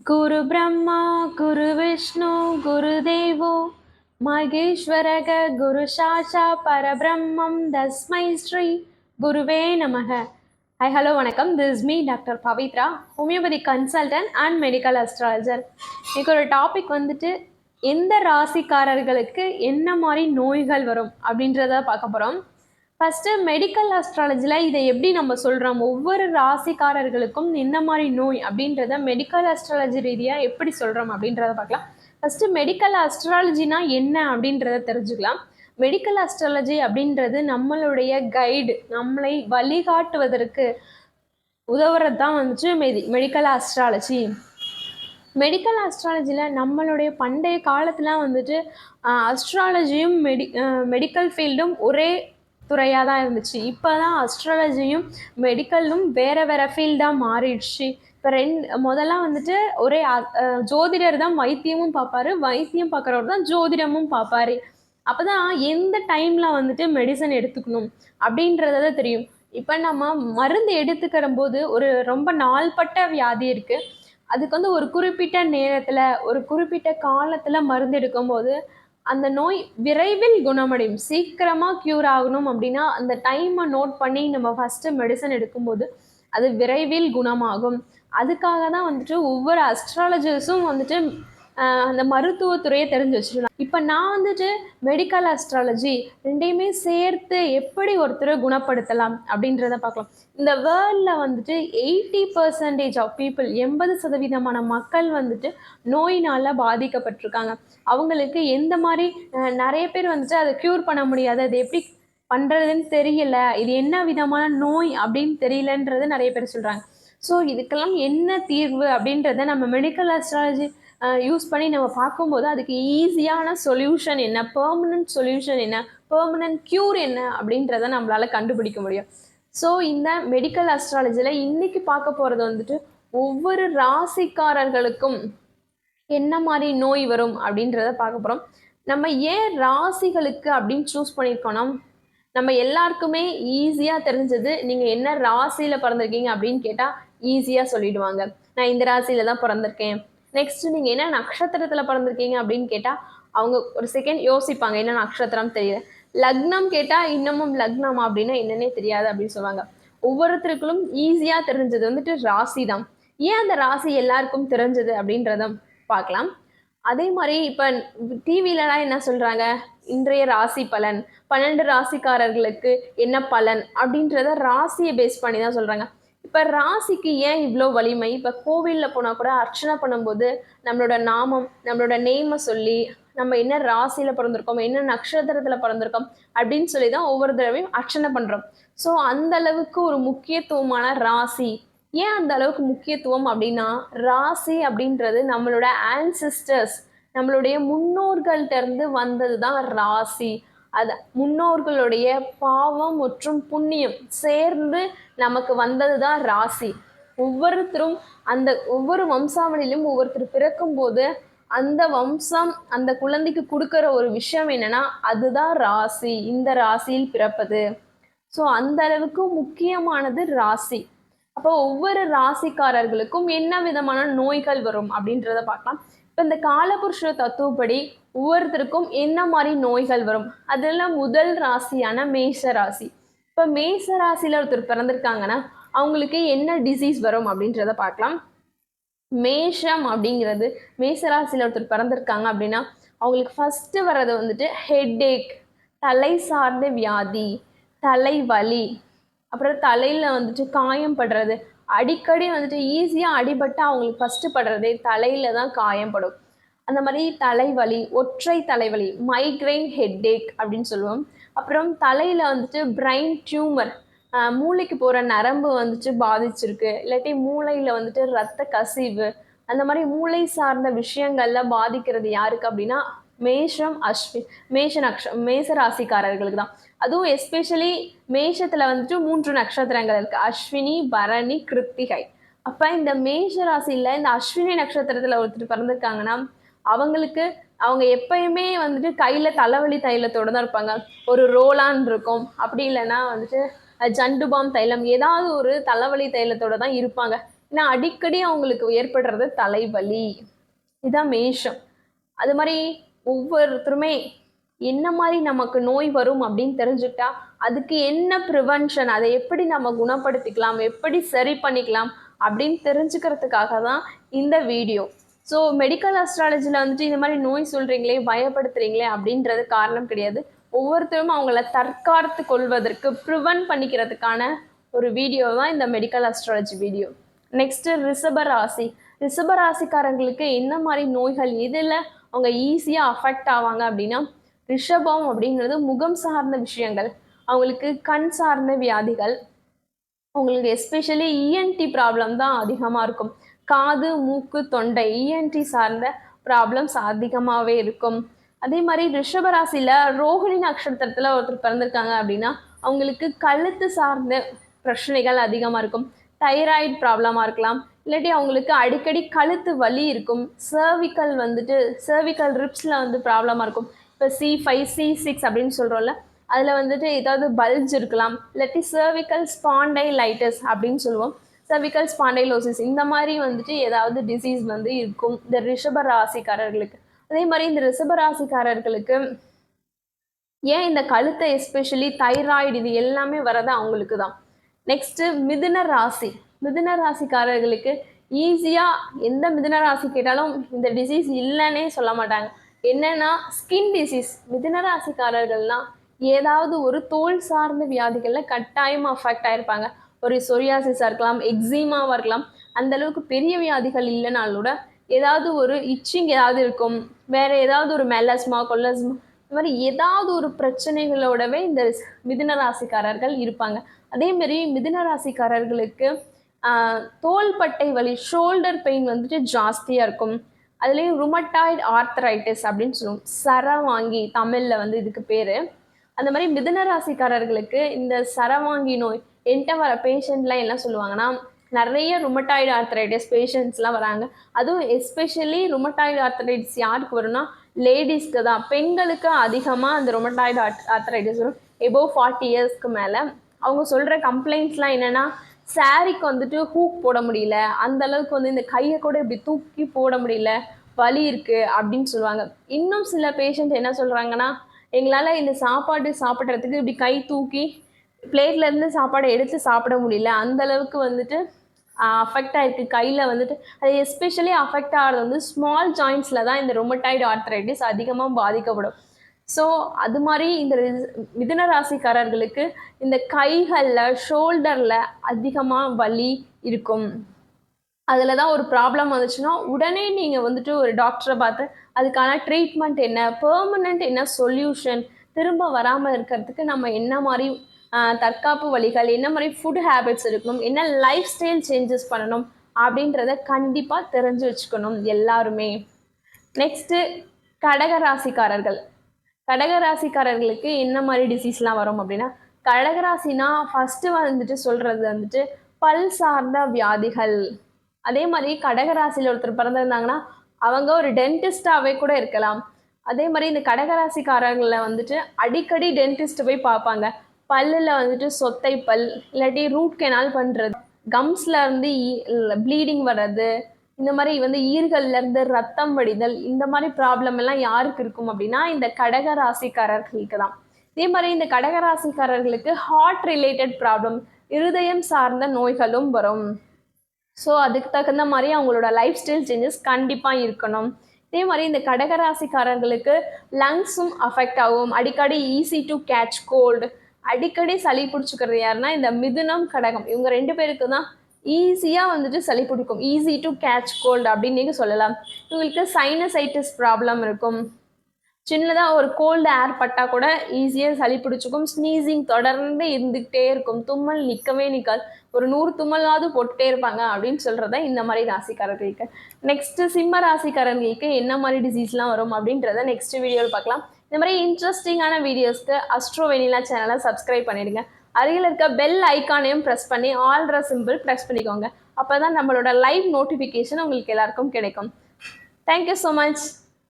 குரு பிரம்மா குரு விஷ்ணு குரு தேவோ மகேஸ்வரக குரு சாஷா பரபிரம்மம் தஸ்மை ஸ்ரீ குருவே நமக. ஹை ஹலோ வணக்கம். This me doctor Pavithra homeopathy consultant and medical astrologer இன்னைக்கு ஒரு டாபிக் வந்துட்டு எந்த ராசிக்காரர்களுக்கு என்ன மாதிரி நோய்கள் வரும் அப்படின்றத பார்க்க போகிறோம் ஃபஸ்ட்டு மெடிக்கல் அஸ்ட்ராலஜியில் இதை எப்படி நம்ம சொல்கிறோம் ஒவ்வொரு ராசிக்காரர்களுக்கும் என்ன மாதிரி நோய் அப்படின்றத மெடிக்கல் அஸ்ட்ராலஜி ரீதியாக எப்படி சொல்கிறோம் அப்படின்றத பார்க்கலாம். ஃபஸ்ட்டு மெடிக்கல் ஆஸ்ட்ராலஜினா என்ன அப்படின்றத தெரிஞ்சுக்கலாம். மெடிக்கல் அஸ்ட்ராலஜி அப்படின்றது நம்மளுடைய கைடு நம்மளை வழிகாட்டுவதற்கு உதவுறது தான் வந்துட்டு மெடி மெடிக்கல் அஸ்ட்ராலஜி மெடிக்கல் அஸ்ட்ராலஜியில் நம்மளுடைய பண்டைய காலத்தில் வந்துட்டு அஸ்ட்ராலஜியும் மெடி மெடிக்கல் ஃபீல்டும் ஒரே துறையாக தான் இருந்துச்சு. இப்போ தான் அஸ்ட்ராலஜியும் மெடிக்கலும் வேறு வேறு ஃபீல்டாக மாறிடுச்சு. இப்போ ரெண்டு முதல்ல வந்துட்டு ஒரே ஜோதிடர் தான் வைத்தியமும் பார்ப்பாரு. வைத்தியம் பார்க்குறவர் தான் ஜோதிடமும் பார்ப்பாரு. அப்போ தான் எந்த டைமில் வந்துட்டு மெடிசன் எடுத்துக்கணும் அப்படின்றத தெரியும். இப்போ நம்ம மருந்து எடுத்துக்கிற போது ஒரு ரொம்ப நாள்பட்ட வியாதி இருக்குது அதுக்கு வந்து ஒரு குறிப்பிட்ட நேரத்தில் ஒரு குறிப்பிட்ட காலத்தில் மருந்து எடுக்கும்போது அந்த நோய் விரைவில் குணமடையும். சீக்கிரமாக க்யூர் ஆகணும் அப்படின்னா அந்த டைமை நோட் பண்ணி நம்ம ஃபஸ்ட்டு மெடிசன் எடுக்கும்போது அது விரைவில் குணமாகும். அதுக்காக தான் வந்துட்டு ஒவ்வொரு அஸ்ட்ராலஜர்ஸும் வந்துட்டு அந்த மருத்துவத்துறையை தெரிஞ்சு வச்சுக்கலாம். இப்போ நான் வந்துட்டு மெடிக்கல் அஸ்ட்ராலஜி ரெண்டையுமே சேர்த்து எப்படி ஒருத்தரை குணப்படுத்தலாம் அப்படின்றத பார்க்கலாம். இந்த வேர்ல்டில் வந்துட்டு எயிட்டி பர்சன்டேஜ் ஆஃப் பீப்புள் எண்பது சதவீதமான மக்கள் வந்துட்டு நோயினால் பாதிக்கப்பட்டிருக்காங்க. அவங்களுக்கு எந்த மாதிரி நிறைய பேர் வந்துட்டு அதை க்யூர் பண்ண முடியாது. அது எப்படி பண்ணுறதுன்னு தெரியல. இது என்ன விதமான நோய் அப்படின்னு தெரியலன்றது நிறைய பேர் சொல்கிறாங்க ஸோ இதுக்கெல்லாம் என்ன தீர்வு அப்படின்றத நம்ம மெடிக்கல் அஸ்ட்ராலஜி யூஸ் பண்ணி நம்ம பார்க்கும்போது அதுக்கு ஈஸியான சொல்யூஷன் என்ன? பெர்மனன்ட் சொல்யூஷன் என்ன? பெர்மனன்ட் க்யூர் என்ன? அப்படின்றத நம்மளால கண்டுபிடிக்க முடியும். ஸோ இந்த மெடிக்கல் அஸ்ட்ராலஜியில் இன்னைக்கு பார்க்க போகிறது வந்துட்டு ஒவ்வொரு ராசிக்காரர்களுக்கும் என்ன மாதிரி நோய் வரும் அப்படின்றத பார்க்க போகிறோம் நம்ம ஏன் ராசிகளுக்கு அப்படின்னு சூஸ் பண்ணியிருக்கோன்னா நம்ம எல்லாருக்குமே ஈஸியாக தெரிஞ்சது நீங்கள் என்ன ராசியில் பிறந்திருக்கீங்க அப்படின்னு கேட்டால் ஈஸியாக சொல்லிடுவாங்க. நான் இந்த ராசியில் தான் பிறந்திருக்கேன். நெக்ஸ்ட் நீங்கள் என்ன நட்சத்திரத்தில் பிறந்திருக்கீங்க அப்படின்னு கேட்டால் அவங்க ஒரு செகண்ட் யோசிப்பாங்க என்ன நட்சத்திரம் தெரியல லக்னம் கேட்டால் இன்னமும் லக்னம் அப்படின்னா என்னன்னே தெரியாது அப்படின்னு சொல்லுவாங்க. ஒவ்வொருத்தருக்கும் ஈஸியாக தெரிஞ்சது வந்துட்டு ராசி தான் ஏன் அந்த ராசி எல்லாருக்கும் தெரிஞ்சது அப்படின்றத பார்க்கலாம். அதே மாதிரி இப்போ டிவிலலாம் என்ன சொல்கிறாங்க இன்றைய ராசி பலன் பன்னெண்டு ராசிக்காரர்களுக்கு என்ன பலன் அப்படின்றத ராசியை பேஸ் பண்ணி தான் சொல்கிறாங்க இப்போ ராசிக்கு ஏன் இவ்வளோ வலிமை? இப்போ கோவிலில் போனால் கூட அர்ச்சனை பண்ணும்போது நம்மளோட நாமம் நம்மளோட நேமை சொல்லி நம்ம என்ன ராசியில் பிறந்திருக்கோம் என்ன நட்சத்திரத்தில் பிறந்திருக்கோம் அப்படின்னு சொல்லி தான் ஒவ்வொரு தடவையும் அர்ச்சனை பண்ணுறோம் ஸோ அந்த அளவுக்கு ஒரு முக்கியத்துவமான ராசி. ஏன் அந்த அளவுக்கு முக்கியத்துவம் அப்படின்னா ராசி அப்படின்றது நம்மளோட ஆன்சிஸ்டர்ஸ் நம்மளுடைய முன்னோர்கள்ட்ட இருந்து வந்தது தான் ராசி. அது முன்னோர்களுடைய பாவம் மற்றும் புண்ணியம் சேர்ந்து நமக்கு வந்தது தான் ராசி. ஒவ்வொருத்தரும் அந்த ஒவ்வொரு வம்சாவளியிலும் ஒவ்வொருத்தர் பிறக்கும்போது அந்த வம்சம் அந்த குழந்தைக்கு கொடுக்குற ஒரு விஷயம் என்னன்னா அதுதான் ராசி. இந்த ராசியில் பிறப்பது. ஸோ அந்த அளவுக்கு முக்கியமானது ராசி. அப்போ ஒவ்வொரு ராசிக்காரர்களுக்கும் என்ன விதமான நோய்கள் வரும் அப்படின்றத பார்க்கலாம். இப்போ இந்த காலபுருஷ தத்துவப்படி ஒவ்வொருத்தருக்கும் என்ன மாதிரி நோய்கள் வரும்? அதெல்லாம் முதல் ராசியான மேஷ ராசி இப்போ மேச ராசியில் ஒருத்தர் பிறந்திருக்காங்கன்னா அவங்களுக்கு என்ன டிசீஸ் வரும் அப்படின்றத பார்க்கலாம். மேஷம் அப்படிங்கிறது மேச ராசியில் ஒருத்தர் பிறந்திருக்காங்க அப்படின்னா அவங்களுக்கு ஃபஸ்ட்டு வர்றது வந்துட்டு ஹெட்டேக் தலை சார்ந்த வியாதி தலைவலி அப்புறம் தலையில் வந்துட்டு காயம் படுறது அடிக்கடி வந்துட்டு ஈஸியாக அடிபட்டு அவங்களுக்கு ஃபஸ்ட்டு படுறதே தலையில் தான் காயம் படும். அந்த மாதிரி தலைவலி ஒற்றை தலைவலி மைக்ரைன் ஹெட்டேக் அப்படின்னு சொல்லுவோம். அப்புறம் தலையில் வந்துட்டு பிரைன் டியூமர் மூளைக்கு போகிற நரம்பு வந்துட்டு பாதிச்சிருக்கு. இல்லாட்டி மூளையில் வந்துட்டு ரத்த கசிவு அந்த மாதிரி மூளை சார்ந்த விஷயங்களில் பாதிக்கிறது யாருக்கு அப்படின்னா மேஷம் அஸ்வி மேஷ நக்ஷ மேஷ ராசிக்காரர்களுக்கு தான். அதுவும் எஸ்பெஷலி மேஷத்தில் வந்துட்டு மூன்று நட்சத்திரங்கள் இருக்குது அஸ்வினி பரணி கிருத்திகை. அப்போ இந்த மேஷ ராசியில் இந்த அஸ்வினி நட்சத்திரத்தில் ஒருத்தர் பிறந்திருக்காங்கன்னா அவங்களுக்கு அவங்க எப்பயுமே வந்துட்டு கையில் தலைவலி தைலத்தோடு தான் இருப்பாங்க. ஒரு ரோலான் இருக்கும். அப்படி இல்லைன்னா வந்துட்டு ஜண்டு ஜண்டுபாம் தைலம் ஏதாவது ஒரு தலைவலி தைலத்தோடு தான் இருப்பாங்க. ஏன்னா அடிக்கடி அவங்களுக்கு ஏற்படுறது தலைவலி. இதுதான் மேஷம். அது மாதிரி ஒவ்வொருத்தருமே என்ன மாதிரி நமக்கு நோய் வரும் அப்படின்னு தெரிஞ்சுக்கிட்டா அதுக்கு என்ன ப்ரிவென்ஷன் அதை எப்படி நம்ம குணப்படுத்திக்கலாம் எப்படி சரி பண்ணிக்கலாம் அப்படின்னு தெரிஞ்சுக்கிறதுக்காக தான் இந்த வீடியோ ஸோ மெடிக்கல் அஸ்ட்ராலஜியில் வந்துட்டு இந்த மாதிரி நோய் சொல்கிறீங்களே பயப்படுத்துறீங்களே அப்படின்றது காரணம் கிடையாது. ஒவ்வொருத்தரும் அவங்கள தற்காத்து கொள்வதற்கு ப்ரிவென்ட் பண்ணிக்கிறதுக்கான ஒரு வீடியோ தான் இந்த மெடிக்கல் அஸ்ட்ராலஜி வீடியோ நெக்ஸ்ட்டு ரிஷப ராசி. ரிஷப ராசிக்காரங்களுக்கு என்ன மாதிரி நோய்கள் எதில் அவங்க ஈஸியாக அஃபெக்ட் ஆவாங்க அப்படின்னா ரிஷபம் அப்படிங்கிறது முகம் சார்ந்த விஷயங்கள் அவங்களுக்கு கண் சார்ந்த வியாதிகள் உங்களுக்கு எஸ்பெஷலி இஎன்டி ப்ராப்ளம் தான் அதிகமாக இருக்கும். காது மூக்கு தொண்டை இஎன்டி சார்ந்த ப்ராப்ளம்ஸ் அதிகமாகவே இருக்கும். அதே மாதிரி ரிஷபராசியில் ரோஹிணி நட்சத்திரத்தில் ஒருத்தர் பிறந்திருக்காங்க அப்படின்னா அவங்களுக்கு கழுத்து சார்ந்த பிரச்சனைகள் அதிகமாக இருக்கும். தைராய்டு ப்ராப்ளமாக இருக்கலாம். இல்லாட்டி அவங்களுக்கு அடிக்கடி கழுத்து வலி இருக்கும். சர்விக்கல் வந்துட்டு சர்விக்கல் ரிப்ஸில் வந்து ப்ராப்ளமாக இருக்கும். இப்போ சி ஃபைவ் சி சிக்ஸ் அப்படின்னு சொல்கிறோம்ல அதில் வந்துட்டு ஏதாவது பல்ஜ் இருக்கலாம். இல்லாட்டி சர்விக்கல் ஸ்பாண்டைலைட்டஸ் அப்படின்னு சொல்லுவோம். சர்விக்கல் ஸ்பாண்டைலோசிஸ் இந்த மாதிரி வந்துட்டு ஏதாவது டிசீஸ் வந்து இருக்கும். இந்த ரிஷப ராசிக்காரர்களுக்கு. அதே மாதிரி இந்த ரிஷப ராசிக்காரர்களுக்கு ஏன் இந்த கழுத்தை எஸ்பெஷலி தைராய்டு இது எல்லாமே வரது அவங்களுக்கு தான் நெக்ஸ்ட்டு மிதுன ராசி. மிதுன ராசிக்காரர்களுக்கு ஈஸியாக எந்த மிதுன ராசி கேட்டாலும் இந்த டிசீஸ் இல்லைன்னே சொல்ல மாட்டாங்க. என்னன்னா ஸ்கின் டிசீஸ் மிதுன ராசிக்காரர்கள்லாம் ஏதாவது ஒரு தோல் சார்ந்த வியாதிகளில் கட்டாயமாக அஃபெக்ட் ஆகிருப்பாங்க ஒரு சொரியாசிஸாக இருக்கலாம் எக்ஸிமாவாக இருக்கலாம் அந்த அளவுக்கு பெரிய வியாதிகள் இல்லைனாலும் கூட ஏதாவது ஒரு இச்சிங் ஏதாவது இருக்கும் வேறு ஏதாவது ஒரு மெலஸ்மா கொல்லஸ்மா இந்த மாதிரி ஏதாவது ஒரு பிரச்சனைகளோடவே இந்த மிதுன ராசிக்காரர்கள் இருப்பாங்க. அதேமாரி மிதுன ராசிக்காரர்களுக்கு தோள்பட்டை வலி ஷோல்டர் பெயின் வந்துட்டு ஜாஸ்தியாக இருக்கும். அதுலேயும் ருமட்டாய்டு ஆர்த்தரைட்டிஸ் அப்படின்னு சொல்லுவோம். சரவாங்கி தமிழில் வந்து இதுக்கு பேர். அந்த மாதிரி மிதுன ராசிக்காரர்களுக்கு இந்த சரவாங்கி நோய் என்கிட்ட வர பேஷண்ட்லாம் என்ன சொல்லுவாங்கன்னா நிறைய ருமட்டாய்டு ஆர்த்தரைட்டிஸ் பேஷண்ட்ஸ்லாம் வராங்க. அதுவும் எஸ்பெஷலி ருமட்டாய்டு ஆர்த்தரைட்டிஸ் யாருக்கு வரும்னா லேடிஸ்க்கு தான். பெண்களுக்கு அதிகமாக அந்த ருமட்டாய்டு ஆர்த்தரைட்டிஸ் வரும். எபோவ் ஃபார்ட்டி இயர்ஸ்க்கு மேலே. அவங்க சொல்கிற கம்ப்ளைண்ட்ஸ்லாம் என்னென்னா சாரிக்கு வந்துட்டு ஹூக் போட முடியல. அந்த அளவுக்கு வந்து இந்த கையை கூட இப்படி தூக்கி போட முடியல. வலி இருக்குது அப்படின்னு சொல்லுவாங்க. இன்னும் சில பேஷண்ட் என்ன சொல்கிறாங்கன்னா எங்களால் இந்த சாப்பாடு சாப்பிட்றதுக்கு இப்படி கை தூக்கி பிளேட்ல இருந்து சாப்பாடை எடுத்து சாப்பிட முடியல. அந்த அளவுக்கு வந்துட்டு அஃபெக்ட் ஆயிருக்கு. கையில் வந்துட்டு அது எஸ்பெஷலி அஃபெக்ட் ஆகிறது வந்து ஸ்மால் ஜாயின்ஸில் தான் இந்த ரொமட்டாய்டு ஆர்த்தரைட்டிஸ் அதிகமாக பாதிக்கப்படும். ஸோ அது மாதிரி இந்த ரிஸ்- மிதுன ராசிக்காரர்களுக்கு இந்த கைகளில் ஷோல்டரில் அதிகமாக வலி இருக்கும். அதில் தான் ஒரு ப்ராப்ளம் வந்துச்சுன்னா உடனே நீங்கள் வந்துட்டு ஒரு டாக்டரை பார்த்து அதுக்கான ட்ரீட்மெண்ட் என்ன பெர்மனண்ட் என்ன சொல்யூஷன் திரும்ப வராமல் இருக்கிறதுக்கு நம்ம என்ன மாதிரி தற்காப்பு வழிகள் என்ன மாதிரி ஃபுட் ஹேபிட்ஸ் இருக்கணும் என்ன லைஃப் ஸ்டைல் சேஞ்சஸ் பண்ணணும் அப்படின்றத கண்டிப்பாக தெரிஞ்சு வச்சுக்கணும் எல்லாருமே. நெக்ஸ்ட்டு கடகராசிக்காரர்கள் கடகராசிக்காரர்களுக்கு என்ன மாதிரி டிசீஸ்லாம் வரும் அப்படின்னா கடகராசினா ஃபஸ்ட்டு வந்துட்டு சொல்கிறது வந்துட்டு பல் சார்ந்த வியாதிகள். அதே மாதிரி கடகராசியில் ஒருத்தர் பிறந்திருந்தாங்கன்னா அவங்க ஒரு டென்டிஸ்டாகவே கூட இருக்கலாம். அதே மாதிரி இந்த கடகராசிக்காரர்களில் வந்துட்டு அடிக்கடி டென்டிஸ்ட் போய் பார்ப்பாங்க. பல்லில் வந்துட்டு சொத்தை பல் இல்லாட்டி ரூட் கெனால் பண்ணுறது கம்ஸ்ல இருந்து ப்ளீடிங் வர்றது. இந்த மாதிரி வந்து ஈர்கள்ல இருந்து ரத்தம் வடிதல் இந்த மாதிரி ப்ராப்ளம் எல்லாம் யாருக்கு இருக்கும் அப்படின்னா இந்த கடக ராசிக்காரர்களுக்கு தான். இதே மாதிரி இந்த கடக ராசிக்காரர்களுக்கு ஹார்ட் ரிலேட்டட் ப்ராப்ளம் இருதயம் சார்ந்த நோய்களும் வரும். ஸோ அதுக்கு தகுந்த மாதிரி அவங்களோட லைஃப் ஸ்டைல் சேஞ்சஸ் கண்டிப்பாக இருக்கணும். இதே மாதிரி இந்த கடகராசிக்காரர்களுக்கு லங்ஸும் அஃபெக்ட் ஆகும். அடிக்கடி ஈஸி டு கேட்ச் கோல்டு அடிக்கடி சளி பிடிச்சிக்கிறது யாருன்னா இந்த மிதுனம் கடகம். இவங்க ரெண்டு பேருக்கு தான் ஈஸியாக வந்துட்டு சளி பிடிக்கும். ஈஸி டு கேட்ச் கோல்டு அப்படின்னு நீங்கள் சொல்லலாம். இவங்களுக்கு சைனசைட்டிஸ் ப்ராப்ளம் இருக்கும். சின்னதாக ஒரு கோல்டு ஏர் பட்டால் கூட ஈஸியாக சளி பிடிச்சிக்கும். ஸ்னீசிங் தொடர்ந்து இருந்துக்கிட்டே இருக்கும். தும்மல் நிற்கவே நிற்காது ஒரு நூறு தும்மலாவது போட்டுட்டே இருப்பாங்க அப்படின்னு சொல்கிறத இந்த மாதிரி ராசிக்காரர்களுக்கு. நெக்ஸ்ட்டு சிம்ம ராசிக்காரர்களுக்கு என்ன மாதிரி டிசீஸ்லாம் வரும் அப்படின்றத நெக்ஸ்ட் வீடியோவில் பார்க்கலாம். இந்த மாதிரி இன்ட்ரெஸ்டிங்கான வீடியோஸ்க்கு அஸ்ட்ரோ வெனிலா சேனலை சப்ஸ்கிரைப் பண்ணிவிடுங்க அருகில் இருக்க பெல் ஐக்கானையும் ப்ரெஸ் பண்ணி ஆல்ற சிம்பிள் ப்ரெஸ் பண்ணிக்கோங்க. அப்போ தான் நம்மளோட லைவ் நோட்டிஃபிகேஷன் உங்களுக்கு எல்லாருக்கும் கிடைக்கும். Thank you so much